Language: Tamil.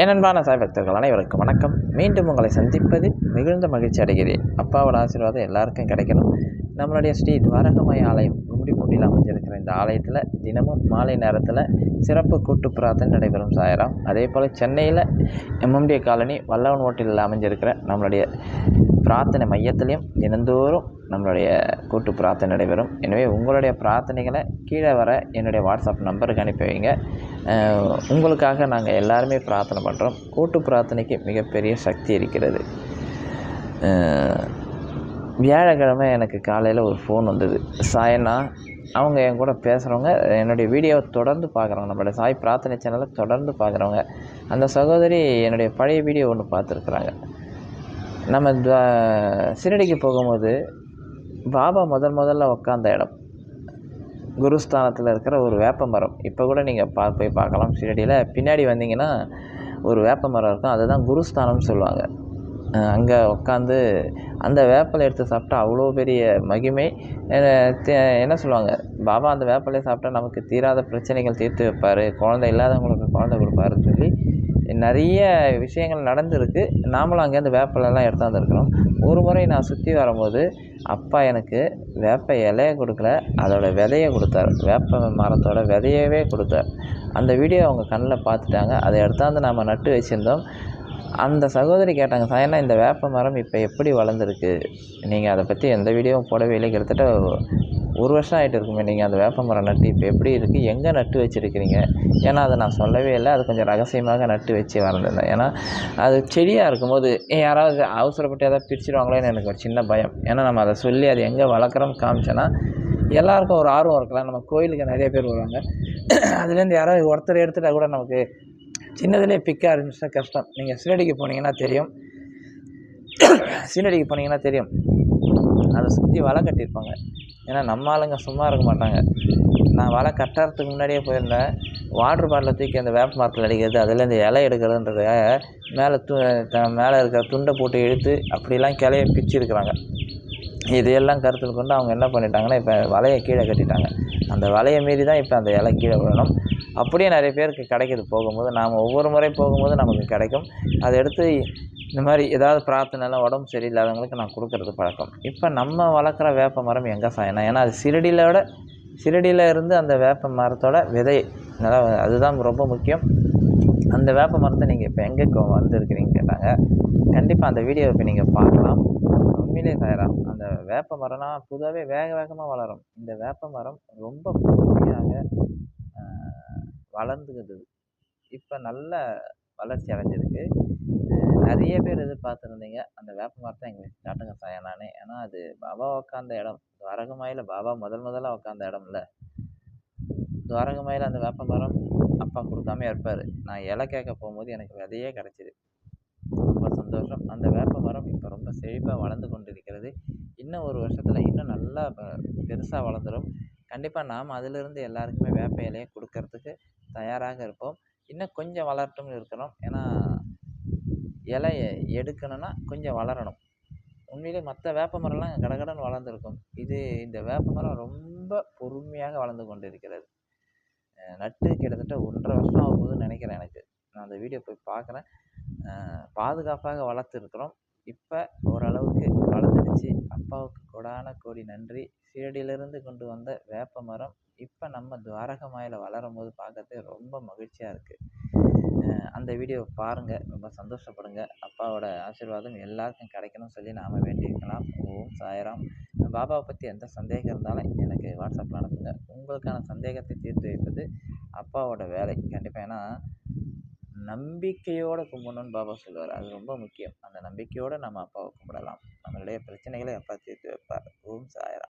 ஏனென்பான சாய் பக்தர்கள் அனைவருக்கும் வணக்கம். மீண்டும் உங்களை சந்திப்பதில் மிகுந்த மகிழ்ச்சி அடைகிறேன். அப்பாவோட ஆசீர்வாதம் எல்லாருக்கும் கிடைக்கணும். நம்மளுடைய ஸ்ரீ துவாரகமய ஆலயம் கும்மிடிப்பூண்டியில் அமைஞ்சிருக்கிற இந்த ஆலயத்தில் தினமும் மாலை நேரத்தில் சிறப்பு கூட்டு பிரார்த்தனை நடைபெறும் சாயராம். அதே போல் சென்னையில் எம்எம்டி காலனி வல்லவன் ஓட்டலில் அமைஞ்சிருக்கிற நம்மளுடைய பிரார்த்தனை மையத்திலையும் தினந்தோறும் நம்மளுடைய கூட்டு பிரார்த்தனை நடைபெறும். எனவே உங்களுடைய பிரார்த்தனைகளை கீழே வர என்னுடைய வாட்ஸ்அப் நம்பருக்கு அனுப்பி வைங்க. உங்களுக்காக நாங்கள் எல்லாருமே பிரார்த்தனை பண்ணுறோம் கூட்டு பிரார்த்தனைக்கு மிகப்பெரிய சக்தி இருக்கிறது. வியாழக்கிழமை எனக்கு காலையில் ஒரு ஃபோன் வந்தது. சாயனா அவங்க என் கூட பேசுகிறவங்க என்னுடைய வீடியோவை தொடர்ந்து பார்க்குறவங்க நம்மளுடைய சாய் பிரார்த்தனை சேனலை தொடர்ந்து பார்க்குறவங்க அந்த சகோதரி என்னுடைய பழைய வீடியோ ஒன்று பார்த்துருக்குறாங்க. நம்ம சிறடிக்கு போகும்போது பாபா முதல் முதல்ல உட்காந்த இடம். குருஸ்தானத்தில் இருக்கிற ஒரு வேப்ப மரம் இப்போ கூட நீங்கள் பா போய் பார்க்கலாம் ஷிரடியில் பின்னாடி வந்தீங்கன்னா ஒரு வேப்ப மரம் இருக்கும். அதுதான் குருஸ்தானம்னு சொல்லுவாங்க. அங்கே உட்காந்து அந்த வேப்பலை எடுத்து சாப்பிட்டா அவ்வளோ பெரிய மகிமை. தே- என்ன சொல்லுவாங்க? பாபா அந்த வேப்பலையை சாப்பிட்டா நமக்கு தீராத பிரச்சனைகள் தீர்த்து வைப்பார். குழந்தை இல்லாதவங்களுக்கு குழந்தை கொடுப்பாருன்னு சொல்லி நிறைய விஷயங்கள் நடந்திருக்கு. நாமளும் அங்கேருந்து வேப்பிலெல்லாம் எடுத்தாந்து இருக்கிறோம் ஒரு முறை நான் சுற்றி வரும்போது அப்பா எனக்கு வேப்ப இலையை கொடுக்கல அதோட விதையை கொடுத்தாரு. வேப்ப மரத்தோட விதையவே கொடுத்தார். அந்த வீடியோ அவங்க கண்ணில் பார்த்துட்டாங்க. அதை எடுத்தாந்து நாம் நட்டு வச்சுருந்தோம். அந்த சகோதரி கேட்டாங்க சாயனா இந்த வேப்ப மரம் இப்போ எப்படி வளர்ந்துருக்கு? நீங்கள் அதை பற்றி எந்த வீடியோவும் போடவே இல்லை. கிட்டத்தட்ட ஒரு வருஷம் ஆகிட்டு இருக்குமே நீங்கள் அந்த வேப்ப மரம் நட்டு இப்போ எப்படி இருக்குது எங்கே நட்டு வச்சுருக்கிறீங்க? ஏன்னா அதை நான் சொல்லவே இல்லை. அது கொஞ்சம் ரகசியமாக நட்டு வச்சு வளர்ந்துருந்தேன் ஏன்னா அது செடியாக இருக்கும்போது யாராவது அவசரப்பட்டு ஏதாவது பிரிச்சுடுவாங்களேன்னு எனக்கு ஒரு சின்ன பயம். ஏன்னா நம்ம அதை சொல்லி அது எங்கே வளர்க்குறோம்னு காமிச்சோன்னா எல்லாருக்கும் ஒரு ஆர்வம் இருக்கலாம். நம்ம கோயிலுக்கு நிறைய பேர் வருவாங்க. அதுலேருந்து யாராவது ஒருத்தர் எடுத்துட்டால் கூட நமக்கு சின்னதுலேயே பிக்க ஆரம்பிச்சா கஷ்டம். நீங்கள் சீனடிக்கு போனீங்கன்னா தெரியும். சீனடிக்கு போனீங்கன்னா தெரியும். அதை சுற்றி வலை கட்டியிருப்பாங்க. ஏன்னா நம்ம ஆளுங்க சும்மா இருக்க மாட்டாங்க. நான் வலை கட்டுறதுக்கு முன்னாடியே போயிருந்தேன். வாட்ரு பாட்டிலை தூக்கி அந்த வேப்ப மரத்தில் அடிக்கிறது அதுலேருந்து இலை எடுக்கிறதுன்றதுக்காக மேலே து மேலே இருக்கிற துண்டை போட்டு இழுத்து அப்படிலாம் கிளைய பிச்சுருக்குறாங்க இதையெல்லாம் கருத்தில் கொண்டு அவங்க என்ன பண்ணிட்டாங்கன்னா இப்போ வலையை கீழே கட்டிட்டாங்க. அந்த வலையை மீறி தான் இப்போ அந்த இலை கீழே விழணும். அப்படியே நிறைய பேருக்கு கிடைக்கிது. போகும்போது நாம் ஒவ்வொரு முறை போகும்போது நமக்கு கிடைக்கும். அதை எடுத்து இந்த மாதிரி ஏதாவது பிரார்த்தனைலாம் உடம்பு சரியில்லாதவங்களுக்கு நான் கொடுக்கறது பழக்கம். இப்போ நம்ம வளர்க்குற வேப்ப மரம் எங்கே சாயணும் ஏன்னா அது சிறடியிலோட சிறடியில் இருந்து அந்த வேப்ப மரத்தோட விதை நல்லா அதுதான் ரொம்ப முக்கியம். அந்த வேப்ப மரத்தை நீங்கள் இப்போ எங்கே கொ- வந்திருக்கிறீங்க கேட்டாங்க. கண்டிப்பாக அந்த வீடியோ இப்போ நீங்கள் பார்க்கலாம். உண்மையிலே சாயராம் அந்த வேப்ப மரம்னா பொதுவாகவே வேக வேகமாக வளரும். இந்த வேப்ப மரம் ரொம்ப பொறுமையாக ஆஹ், வளர்ந்துக்குது இப்போ நல்ல வளர்ச்சி அடைஞ்சிருக்கு நிறைய பேர் எதிர்பார்த்துருந்தீங்க. அந்த வேப்ப மரத்தை எங்களுக்கு காட்டுங்க சாயனானே ஏன்னா அது பாபா உட்காந்த இடம். துவாரகமாயில் பாபா முதல் முதல்ல உட்காந்த இடம்ல துவாரகமாயில் அந்த வேப்ப மரம் அப்பா கொடுக்காம இருப்பார். நான் இலை கேட்க போகும்போது எனக்கு விதையே கிடச்சிது. ரொம்ப சந்தோஷம். அந்த வேப்ப மரம் இப்போ ரொம்ப செழிப்பாக வளர்ந்து கொண்டிருக்கிறது. இன்னும் ஒரு வருஷத்தில் இன்னும் நல்லா பெருசாக வளர்ந்துடும் கண்டிப்பாக நாம் அதிலிருந்து எல்லாருக்குமே வேப்ப இலையை கொடுக்கறதுக்கு தயாராக இருப்போம். இன்னும் கொஞ்சம் வளரட்டும்னு இருக்கிறோம் ஏன்னா இலையை எடுக்கணும்னா கொஞ்சம் வளரணும். உண்மையிலே மற்ற வேப்ப மரம்லாம் கடகடன்னு வளர்ந்துருக்கும். இது இந்த வேப்ப மரம் ரொம்ப பொறுமையாக வளர்ந்து கொண்டிருக்கிறது. இருக்கிறது நட்டு கிட்டத்தட்ட ஒன்றரை வருஷம் ஆகும் போதுன்னு நினைக்கிறேன் எனக்கு. நான் அந்த வீடியோ போய் பார்க்குறேன் பாதுகாப்பாக வளர்த்துருக்குறோம். இப்போ ஓரளவுக்கு வளர்ந்துடுச்சு. கோடான கோடி நன்றி. சீரடியிலிருந்து கொண்டு வந்த வேப்ப மரம் இப்போ நம்ம துவாரகமாயில் வளரும் போது பார்க்கறதே ரொம்ப மகிழ்ச்சியாக இருக்குது அந்த வீடியோவை பாருங்கள் ரொம்ப சந்தோஷப்படுங்க. அப்பாவோட ஆசீர்வாதம் எல்லாருக்கும் கிடைக்கணும்னு சொல்லி நாம் வேண்டியிருக்கலாம். ஓம் சாயராம். பாபாவை பற்றி எந்த சந்தேகம் இருந்தாலும் எனக்கு வாட்ஸ்அப்பில் அனுப்புங்க. உங்களுக்கான சந்தேகத்தை தீர்த்து வைப்பது அப்பாவோட வேலை. கண்டிப்பாக ஏன்னா நம்பிக்கையோடு கும்பிடணும்னு பாபா சொல்லுவார். அது ரொம்ப முக்கியம். அந்த நம்பிக்கையோடு நம்ம அப்பாவை கும்பிடலாம். நம்மளுடைய பிரச்சனைகளை அப்பா தீர்த்து வைப்பார் ஓம் சாய்ராம்